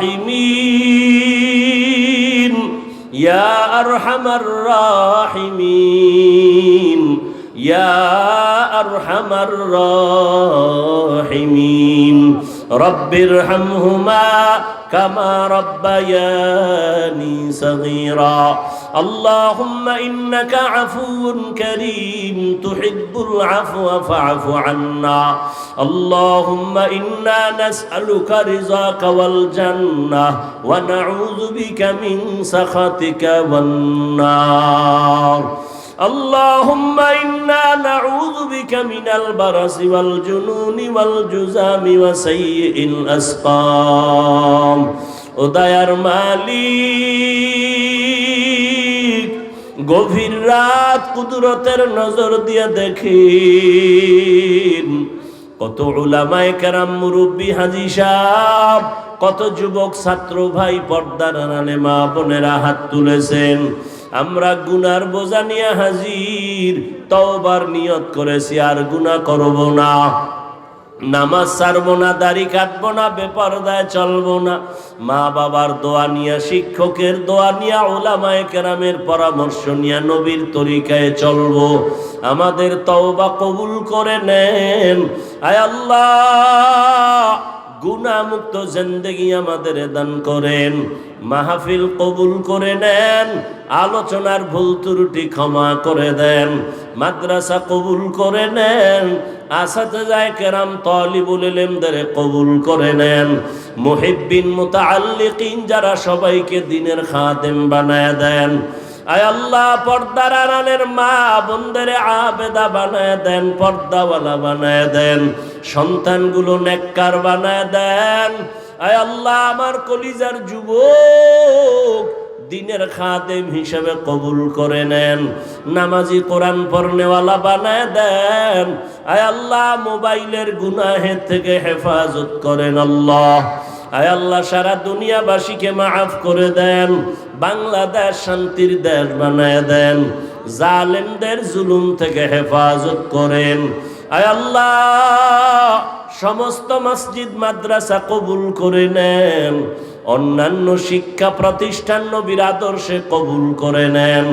الراحمين. يا أرحم الراحمين. يا أرحم الراحمين. رب ارحمهما كما ربياني صغيرا. اللهم إنك عفو كريم تحب العفو فاعف عنا. اللهم إنا نسألك رضاك والجنة ونعوذ بك من سخطك والنار. اللهم إنا نعوذ بك من البرص والجنون والجزام وسيء الأسقام. উদয়ার মালিক, গভীর রাত কুদরতের নজর দিয়ে দেখিন। কত উলামায়ে কেরাম মুরব্বী হাজি সাহ কত যুবক ছাত্র ভাই পর্দার আড়ালে মা বোনেরা হাত তুলেছেন। আমরা গুনার বোঝা নিয়ে হাজির, তওবার নিয়ত করেছি, আর গুনাহ করব না। নামাজ ছাড়বো না, দাড়ি কাটবো না, বেপরদায় চলবো না। মা বাবার দোয়া নিয়া, শিক্ষকের দোয়া নিয়া ওলামায় কেরামের পরামর্শ নিয়ে নবীর তরিকায় চলবো। আমাদের তওবা কবুল করে নেন। আয় আল্লাহ! গুণামুক্ত জিন্দগি আমাদের দান করেন, মাহফিল কবুল করে নেন, আলোচনার ভুল ত্রুটি ক্ষমা করে দেন, মাদ্রাসা কবুল করে নেন আসাতে যায় কেরাম তলিবুল ইলমদের কবুল করে নেন, মুহিব্বিন মুতাআল্লিকিন যারা সবাইকে দিনের খাদেম বানায় দেন। আয় আল্লাহ, পর্দার আড়ালের মা বন্ধেরে আবেদা বানায় দেন, পর্দাওয়ালা বানায় দেন, সন্তানগুলো নেককার বানায় দেন। আয় আল্লাহ, আমার কলিজার যুবক দিনের খাদেম হিসেবে কবুল করে নেন, নামাজি কোরআন পড়নেওয়ালা বানায় দেন। আয় আল্লাহ, মোবাইলের গুনাহের থেকে হেফাজত করেন আল্লাহ। আয় আল্লাহ, সারা দুনিয়াবাসীকে মাফ করে দেন, বাংলাদেশ শান্তির দেশ বানায় দেন, জালেমদের জুলুম থেকে হেফাজত করেন। আয় আল্লাহ, সমস্ত মসজিদ, মাদ্রাসা কবুল করে নেন, অন্যান্য শিক্ষা প্রতিষ্ঠান নবীর আদর্শে কবুল করে নেন।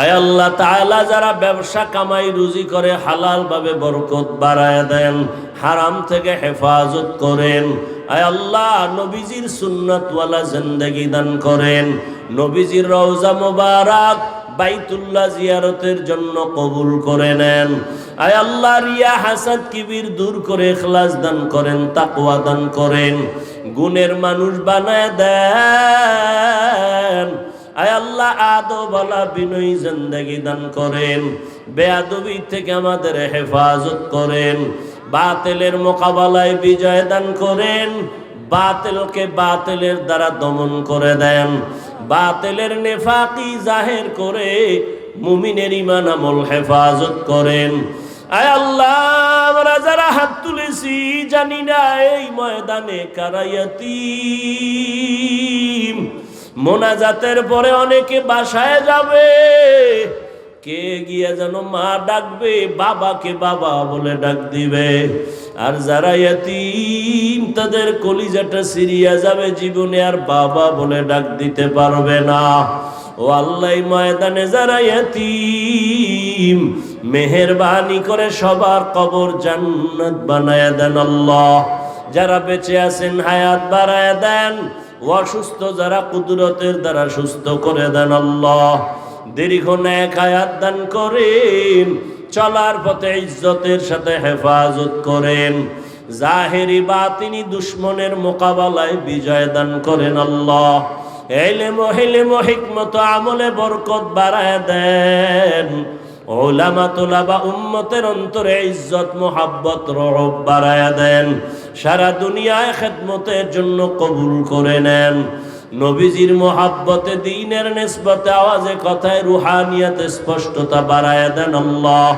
আয় আল্লাহ, তাআলা যারা ব্যবসা কামাই, রুজি করে হালাল ভাবে বরকত বাড়ায় দেন, হারাম থেকে হেফাজত করেন। আয় আল্লাহ, নবীজির সুন্নতওয়ালা জিন্দেগি দান করেন। নবীজির রওজা মোবারক বাইতুল্লাহ জিয়ারতের জন্য কবুল করে নেন। আয় আল্লাহ, রিয়া হাসাদ কিবির দূর করে ইখলাস দান করেন, তাকওয়া দান করেন। গুণের মানুষ বানায় দেন। আয় আল্লাহ আদো বলা বিনয়ী জিন্দগি দান করেন। বেয়াদবি থেকে আমাদের হেফাজত করেন। বাতেলের মোকাবেলায় বিজয় দান করেন। বাতেলকে বাতেলের দ্বারা দমন করে দেন। বাতেলের নেফাকি জাহের করে মুমিনের ইমান আমল হেফাজত করেন। আয় আল্লাহ, আমরা যারা হাত তুলেছি, জানি না এই ময়দানে কারাইয়াতি মোনাজাতের পরে অনেকে বাসায় যাবে। কে গিয়ে যেন মা ডাকবে, বাবাকে বাবা বলে ডাক দিবে। আর যারা এতিম তাদের কলিজাটা সিরিয়া যাবে, জীবনে আর বাবা বলে ডাক দিতে পারবে না। ও আল্লাহ ময়দানে যারা এতিম মেহেরবানি করে সবার কবর জান্নাত বানায় দেন আল্লাহ। যারা বেঁচে আছেন, হায়াত বাড়ায় দেন। অসুস্থ, যারা কুদরতের দ্বারা সুস্থ করে দেন আল্লাহ। দীর্ঘ ন্যাক হায়াত দান করেন, চলার পথে ইজ্জতের সাথে হেফাজত করেন। জাহেরি বা তিনি দুশ্মনের মোকাবেলায় বিজয় দান করেন আল্লাহ। এলে মহিলে মহিকমত আমলে বরকত বাড়ায় দেন। ওলামা তোলাবা উম্মতের অন্তরে ইজ্জত, মোহাব্বত, রহব বাড়ায় দেন। সারা দুনিয়ায় খেদমতের জন্য কবুল করে নেন। নবীজির মোহাব্বতে, দিনের নিসবতে আওয়াজে কথায় রুহানিয়াতে স্পষ্টতা বাড়ায় দেন আল্লাহ।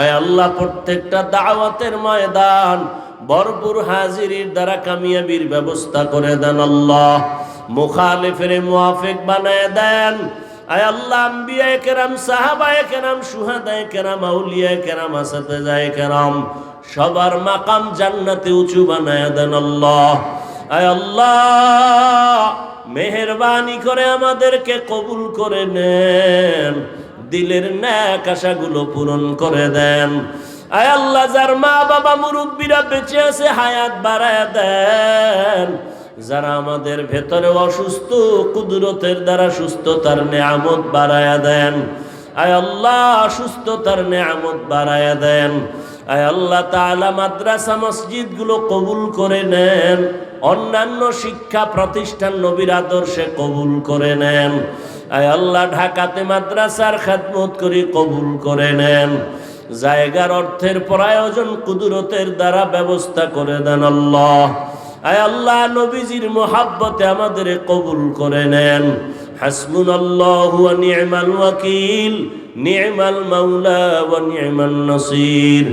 আয় আল্লাহ, প্রত্যেকটা দাওয়াতের ময়দান ভরপুর হাজিরির দ্বারা কামিয়াবির ব্যবস্থা করে দেন আল্লাহ। মুখালিফের মুআফিক বানায় দেন। আয় আল্লাহ, আম্বিয়ায়ে কেরাম, সাহাবায়ে কেরাম, সুহাদায় কেরাম, আউলিয়ায়ে কেরাম আসাতে যায় কেরাম, সবার মাকাম জান্নাতে উঁচু বানায় দেন আল্লাহ। আয় আল্লাহ মেহরবানি করে আমাদেরকে কবুল করে নেন। দিলের ন্যাক আশাগুলো পূরণ করে দেন। আয় আল্লাহ, যার মা বাবা মুরব্বীরা বেঁচে আছে, হায়াত বাড়ায় দেন। যারা আমাদের ভেতরে অসুস্থ, কুদরতের দ্বারা সুস্থতার নেয়ামত বাড়ায়া দেন। আয় আল্লাহ, সুস্থতার নেয়ামত বাড়ায়া দেন। আল্লাহ তাআলা মাদ্রাসা মসজিদগুলো কবুল করে নেন। অন্যান্য শিক্ষা প্রতিষ্ঠান নবীর আদর্শে কবুল করে নেন। আয় আল্লাহ ঢাকাতে মাদ্রাসার খাদমত করি কবুল করে নেন। জায়গার অর্থের প্রয়োজন কুদরতের দ্বারা ব্যবস্থা করে দেন আল্লাহ। আয় আল্লাহ নবীজির মোহাব্বতে আমাদের কবুল করে নেন। হাসমুন আল্লাহ নি'মাল ওয়াকিল। নি'মাল মাউলা ওয়া নিয়মাল নাসির।